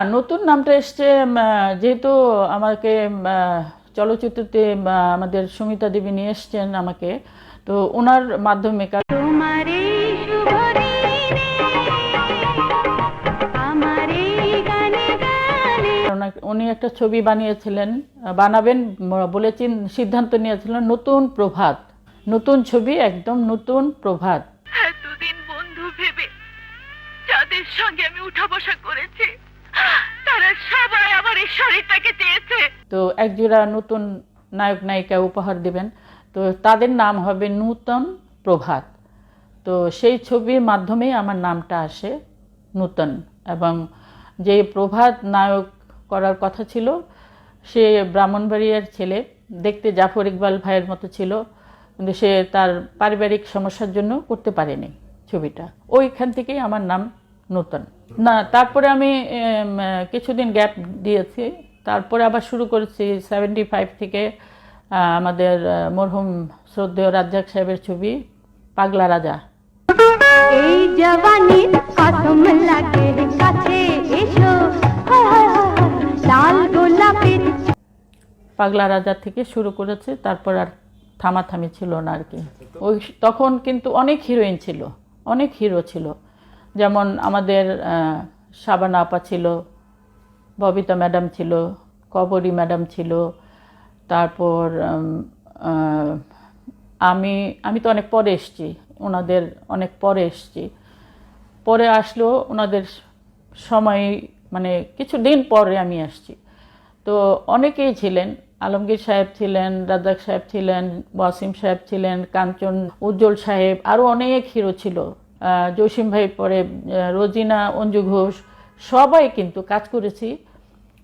নতুন নামটা এসছে যেহেতু আমাকে আহ, চলচ্চিত্রতে আমাদের সুমিতা দেবী নিয়ে এসছেন আমাকে তো ওনার মাধ্যমে উনি একটা ছবি বানিয়েছিলেন বানাবেন বলেছেন সিদ্ধান্ত নিয়েছিলেন নতুন প্রভাত। নতুন ছবি একদম নতুন প্রভাত। এতদিন বন্ধু ভেবে যাদের সঙ্গে আমি উঠা বসা করেছি তারা সবাই আমার এই শরীরটাকে চেয়েছে তো একজোড়া নতুন নায়ক, নায়িকা উপহার দেবেন। তো তাদের নাম হবে নূতন প্রভাত। তো সেই ছবির মাধ্যমেই আমার নামটা আসে নূতন এবং যে প্রভাত নায়ক করার কথা ছিল, সে ব্রাহ্মণবাড়িয়ার ছেলে, দেখতে জাফর ইকবাল ভাইয়ের মতো ছিল, কিন্তু সে তার পারিবারিক সমস্যার জন্য করতে পারেনি ছবিটা। ওইখান থেকেই আমার নাম নূতন। না তারপরে আমি কিছুদিন গ্যাপ দিয়েছি। তারপরে আবার শুরু করেছি সেভেন্টি ফাইভ থেকে আমাদের মরহুম শ্রদ্ধেয় রাজ্জাক সাহেবের ছবি পাগলা রাজা। এই জবানি কসম লাগে কাছে এসো। লাল গোলাপের পাগলা রাজা থেকে শুরু করেছে তারপর আর থামাথামি ছিল না আর কি। ওই তখন কিন্তু অনেক হিরোইন ছিল অনেক হিরো ছিল। যেমন আমাদের শাবানা আপা ছিল, ববিতা ম্যাডাম ছিল, কবরী ম্যাডাম ছিল, তারপর আমি আমি তো অনেক পরে এসছি, ওনাদের অনেক পরে এসছি। পরে আসলো ওনাদের সময় মানে কিছু দিন পরে আমি আসছি। তো অনেকেই ছিলেন, আলমগীর সাহেব ছিলেন রাজাক সাহেব ছিলেন, ওয়াসিম সাহেব ছিলেন, কাঞ্চন, উজ্জ্বল সাহেব আরও অনেক হিরো ছিল। জসিম ভাই পরে রোজিনা, অঞ্জু ঘোষ, সবাই কিন্তু কাজ করেছি।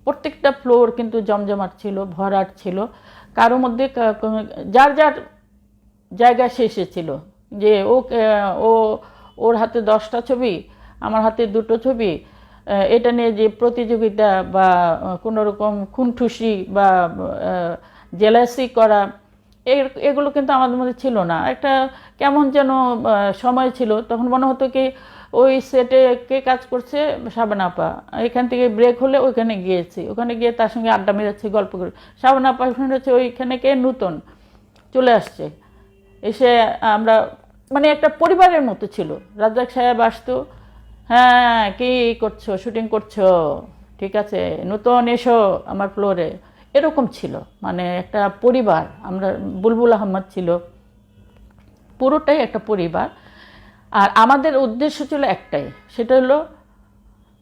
প্রত্যেকটা ফ্লোর কিন্তু জমজমাট ছিল, ভরাট ছিল। কারোর মধ্যে যার যার জায়গা শেষে ছিল। যে ও ও, ওর হাতে দশটা ছবি, আমার হাতে দুটো ছবি এটা নিয়ে যে প্রতিযোগিতা বা কোনোরকম খুনঠুসি বা জেলাসি করা এগুলো কিন্তু আমাদের মধ্যে ছিল না। একটা কেমন যেন সময় ছিল। তখন মনে হতো কি, ওই সেটে কে কাজ করছে? সাবানাপা এখান থেকে ব্রেক হলে ওইখানে গিয়েছি। ওখানে গিয়ে তার সঙ্গে আড্ডা মেরেছি গল্প করে। সাবানাপা হচ্ছে ওইখানে কে নূতন চলে আসছে। এসে আমরা মানে একটা পরিবারের মতো ছিল। রাজ্জাক সাহেব আসতো হ্যাঁ কি করছ? শুটিং করছ? ঠিক আছে, নতুন এসো আমার ফ্লোরে এরকম ছিল। মানে একটা পরিবার, আমরা বুলবুল আহমদ ছিল, পুরোটাই একটা পরিবার। আর আমাদের উদ্দেশ্য ছিল একটাই, সেটা হলো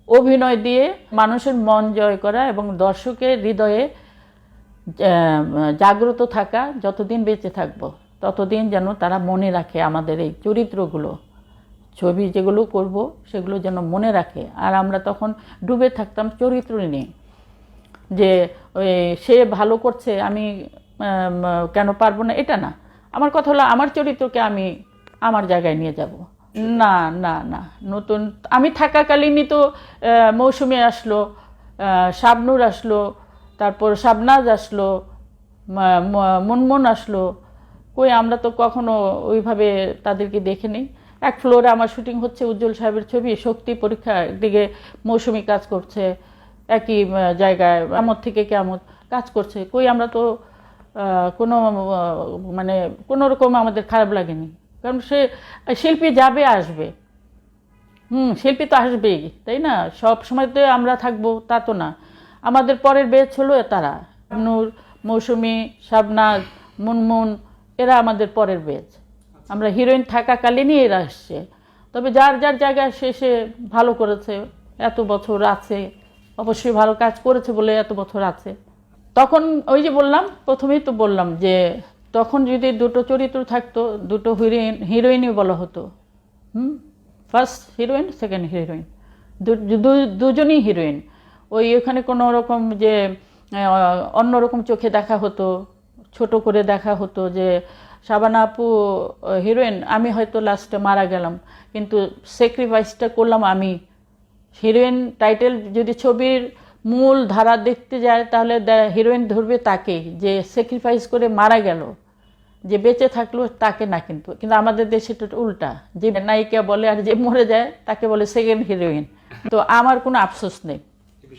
অভিনয় দিয়ে মানুষের মন জয় করা এবং দর্শকের হৃদয়ে জাগ্রত থাকা, যতদিন বেঁচে থাকব, ততদিন যেন তারা মনে রাখে আমাদের এই চরিত্রগুলো। ছবি যেগুলো করব, সেগুলো যেন মনে রাখে। আর আমরা তখন ডুবে থাকতাম চরিত্র নিয়ে। যে ওই সে ভালো করছে আমি কেন পারব না? এটা না। আমার কথা হলো আমার চরিত্রকে আমি আমার জায়গায় নিয়ে যাব। না না না। নতুন আমি থাকাকালীনই তো মৌসুমি আসলো শাবনুর আসলো তারপর শাবনাজ আসলো মুনমুন আসলো। কই আমরা তো কখনো ওইভাবে তাদেরকে দেখিনি এক ফ্লোরে আমার শুটিং হচ্ছে উজ্জ্বল সাহেবের ছবি শক্তি পরীক্ষা দিকে মৌসুমি কাজ করছে। একই জায়গায় আমত থেকে কেমত কাজ করছে। কই আমরা তো কোনো মানে কোনো রকম আমাদের খারাপ লাগেনি। কারণ সে, শিল্পী যাবে, আসবে। হুম, শিল্পী তো আসবেই, তাই না? সব সময় তো আমরা থাকব, তা তো না। আমাদের পরের বেচ হলো তারা। নূর মৌসুমি, শাবনাজ, মুনমুন, এরা আমাদের পরের বেচ আমরা হিরোইন থাকাকালীনই এরা আসছে। তবে যার যার জায়গায় সে ভালো করেছে, এত বছর আছে অবশ্যই ভালো কাজ করেছে বলে এত বছর আছে। তখন ওই যে বললাম, প্রথমেই তো বললাম যে, তখন যদি দুটো চরিত্র থাকতো, দুটো হিরোইন হিরোইনই বলা হতো। হুম? ফার্স্ট হিরোইন সেকেন্ড হিরোইন দুজনই হিরোইন ওই ওখানে কোনো রকম যে অন্যরকম চোখে দেখা হতো, ছোট করে দেখা হতো যে, শাবানা আপু হিরোইন আমি হয়তো লাস্টে মারা গেলাম। কিন্তু স্যাক্রিফাইসটা করলাম আমি। হিরোইন টাইটেল যদি ছবির মূল ধারা দেখতে যায়, তাহলে হিরোইন ধরবে তাকে, যে স্যাক্রিফাইস করে মারা গেল, যে বেঁচে থাকল তাকে না কিন্তু। কিন্তু আমাদের দেশে উল্টা। যে নায়িকা বলে আর যে মরে যায়, তাকে বলে সেকেন্ড হিরোইন তো আমার কোনো আফসোস নেই।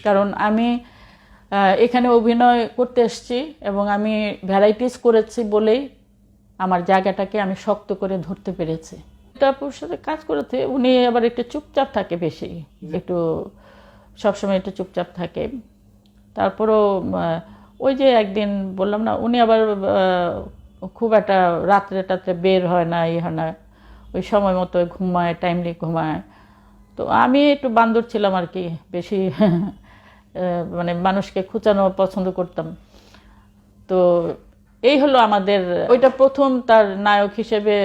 কারণ আমি এখানে অভিনয় করতে এসেছি এবং আমি ভ্যারাইটিস করেছি বলেই আমার জায়গাটাকে আমি শক্ত করে ধরতে পেরেছি। তারপর সাথে কাজ করেছে উনি আবার একটু চুপচাপ থাকে বেশি। একটু সবসময় একটু চুপচাপ থাকে। তারপরও ওই যে একদিন বললাম না উনি আবার খুব একটা রাত্রে টাত্রে বের হয় না ইয়ে হয় না। ওই সময় মতো ঘুমায় টাইমলি ঘুমায়। তো আমি একটু বান্দর ছিলাম আর কি বেশি মানে মানুষকে খুঁচানো পছন্দ করতাম। তো এই হলো আমাদের ওইটা প্রথম তার নায়ক হিসেবে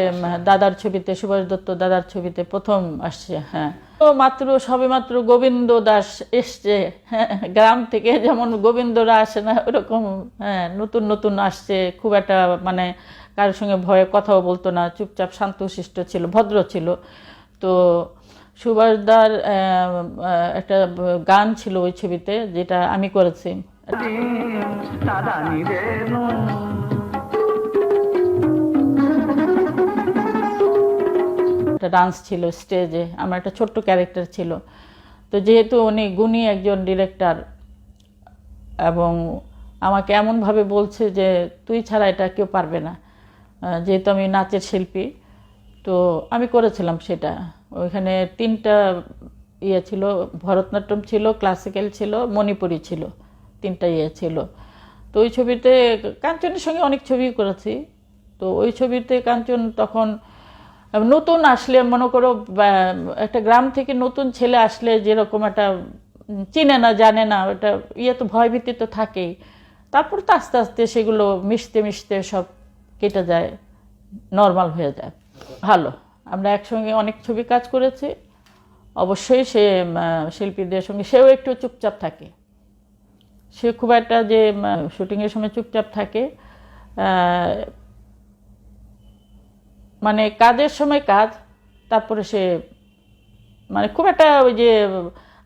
দাদার ছবিতে সুভাষ দত্ত দাদার ছবিতে প্রথম আসছে হ্যাঁ। তো মাত্র সবে মাত্র গোবিন্দ দাস এসছে হ্যাঁ গ্রাম থেকে যেমন গোবিন্দরা আসে না ওরকম হ্যাঁ নতুন নতুন আসছে খুব একটা মানে কারোর সঙ্গে ভয়ে কথাও বলতো না চুপচাপ শান্তশিষ্ট ছিল ভদ্র ছিল। তো সুভাষদার একটা গান ছিল ওই ছবিতে যেটা আমি করেছি। একটা ডান্স ছিল স্টেজে আমার একটা ছোট্ট ক্যারেক্টার ছিল। তো যেহেতু উনি গুণী একজন ডিরেক্টর এবং আমাকে এমনভাবে বলছে যে, তুই ছাড়া এটা কেউ পারবে না। যেহেতু আমি নাচের শিল্পী, তো আমি করেছিলাম সেটা। ওইখানে তিনটা ইয়ে ছিল, ভরতনাট্যম ছিল ক্লাসিক্যাল ছিল, মণিপুরি ছিল, তিনটা ইয়ে ছিল। তো ওই ছবিতে কাঞ্চনের সঙ্গে অনেক ছবি করেছি। তো ওই ছবিতে কাঞ্চন তখন নতুন আসলে মনে করো একটা গ্রাম থেকে নতুন ছেলে আসলে যেরকম একটা চিনে না, জানে না, ওটা ইয়ে তো ভয়ভীতি তো থাকেই। তারপর তো আস্তে আস্তে সেগুলো মিশতে মিশতে সব কেটে যায় নর্মাল হয়ে যায়। ভালো, আমরা একসঙ্গে অনেক ছবি কাজ করেছি। অবশ্যই সে শিল্পীদের সঙ্গে, সেও একটু চুপচাপ থাকে। সে খুব একটা যে শুটিংয়ের সময় চুপচাপ থাকে। মানে কাজের সময় কাজ, তারপরে সে মানে খুব একটা ওই যে,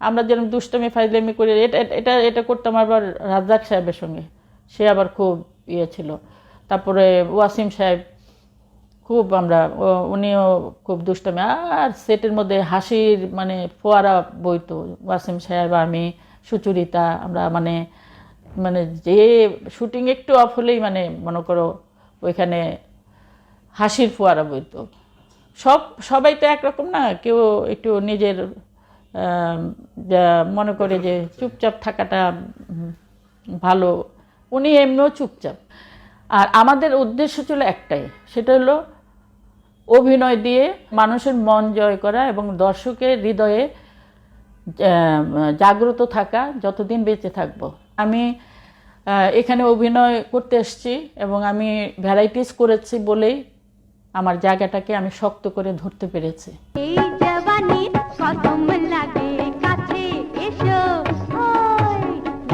আমরা যেরকম দুষ্টমি ফাইজলামি করি, এটা এটা এটা করতাম আবার রাজ্জাক সাহেবের সঙ্গে। সে আবার খুব ইয়ে ছিল। তারপরে ওয়াসিম সাহেব, খুব আমরা উনিও খুব দুষ্টমি। আর সেটের মধ্যে হাসির মানে ফোয়ারা বইতো। ওয়াসিম সাহেব, আমি, সুচরিতা, আমরা মানে মানে যে শুটিং একটু অফ হলেই মানে মনে করো ওইখানে হাসির ফোয়ারা বইতো। সব, সবাই তো একরকম না, কেউ একটু নিজের মনে করে যে চুপচাপ থাকাটা ভালো, উনি এমনিও চুপচাপ। আর আমাদের উদ্দেশ্য ছিল একটাই, সেটা হলো অভিনয় দিয়ে মানুষের মন জয় করা এবং দর্শকের হৃদয়ে জাগ্রত থাকা, যতদিন বেঁচে থাকব। আমি এখানে অভিনয় করতে এসেছি এবং আমি ভ্যারাইটিস করেছি বলেই আমার জায়গাটাকে আমি শক্ত করে ধরতে পেরেছি।